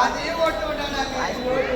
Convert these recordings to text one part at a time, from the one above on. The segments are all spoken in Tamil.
அதையும் ஓட்டு விட்டாங்க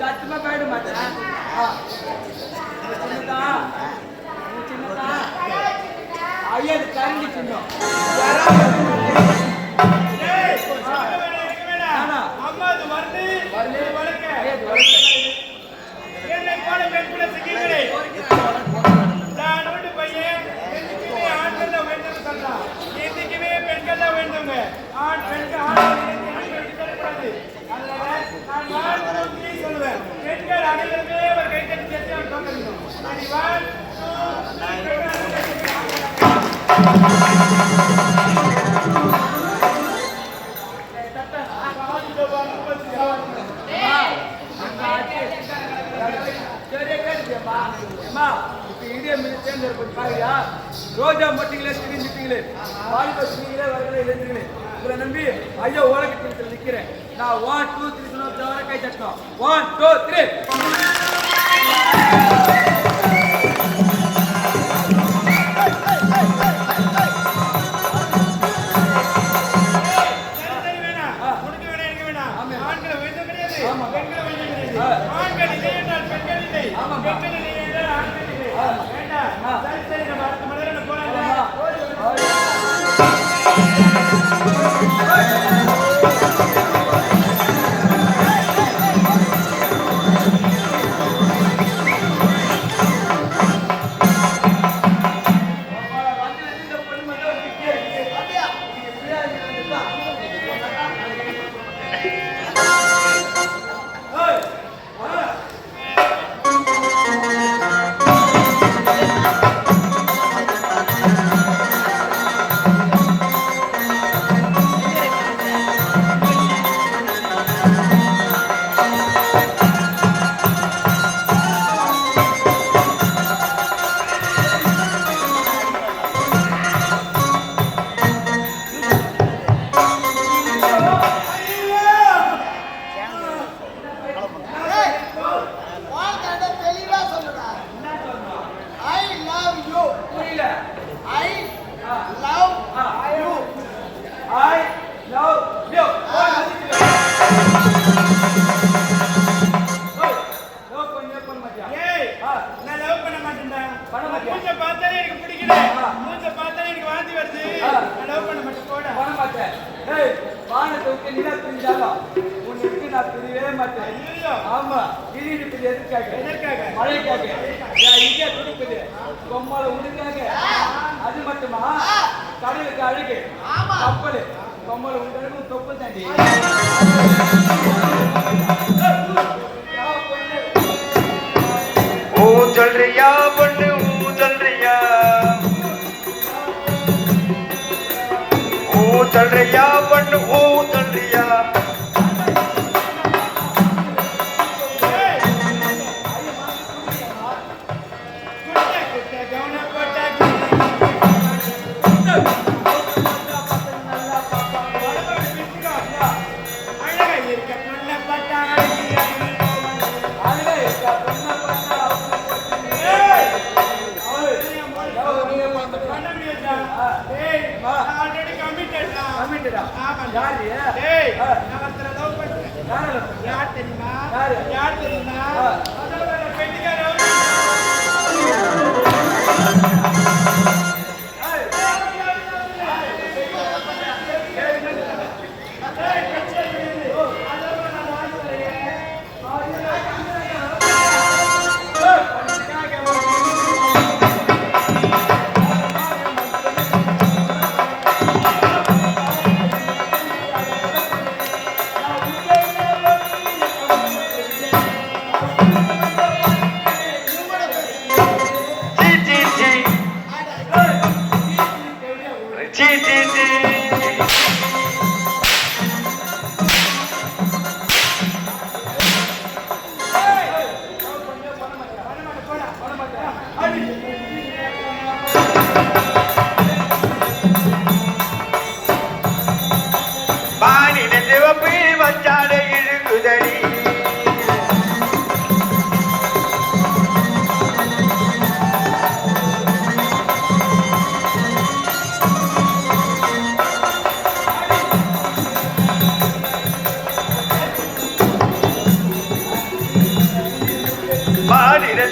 சத்தியமா போயிட மாட்டேன் சின்னதா சின்னதா ஐயா இது கரண்டி சின்னம் வரல ரோஜா மட்டிங்களே திரிஞ்சுட்டீங்களே வாலிப ஸ்ரீங்களே வரங்களே எழுந்துங்களே உங்களை நம்பி ஐயோ ஓலக்கட்டத்தில் நிற்கிறேன் நான் ஒன் டூ த்ரீ சொன்ன கை தட்டணும் ஒன் டூ த்ரீ ஆண்களை உயர்ந்த கிடையாது. பெண்களை உயர்ந்த கிடையாது. ஆண்கள் இல்லை என்றால் பெண்கள் இல்லை. பெண்கள் இல்லை என்றால் ஆண்கள் இல்லை. வேண்டாம். சரி சரி நம்ம அடுத்த மனிதன் போறாங்க எதற்காக? மழைக்காக. இங்கே கொடுக்குது கொம்மால உடுக்காக. அது மட்டுமா? கடலுக்கு அழுகு. கப்பல். கொம்மால உண்டாலும் தொப்பல் தாண்டி. ஊதல்றியா பொண்ணு? ஊதல்றியா ஊதல்றியா பொண்ணு? ஊ யாரு யார் தெரியுமா? யார் தெரியுமா?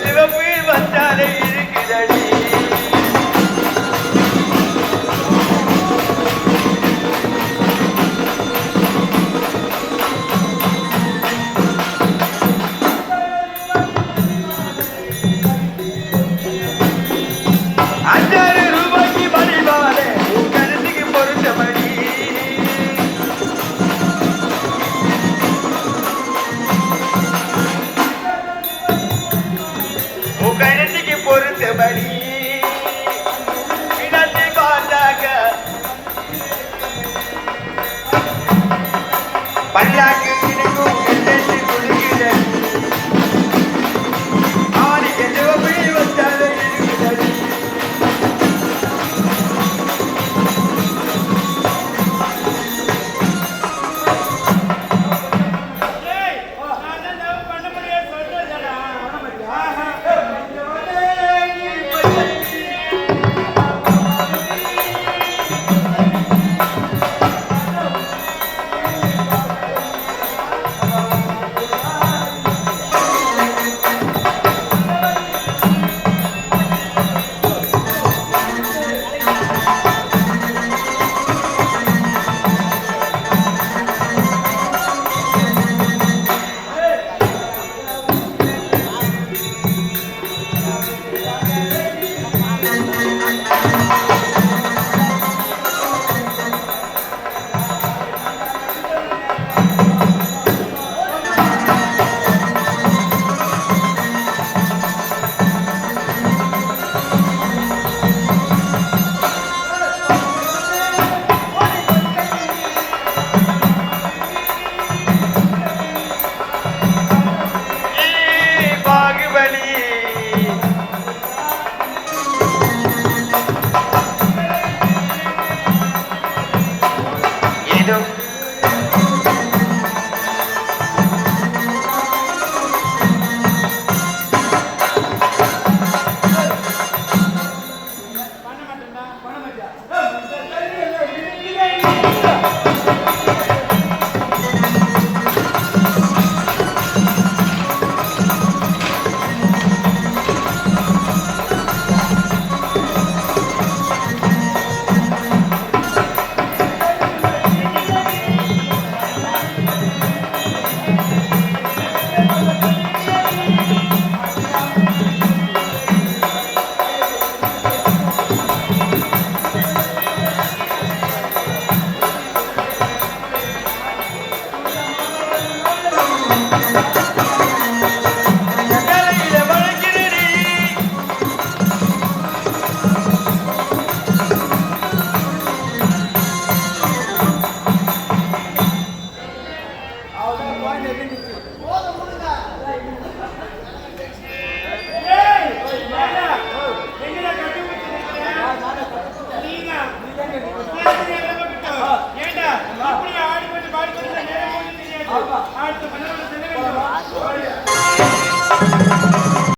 சிவப்பு வந்தாலே இருக்கிறடி பல்லாண்டு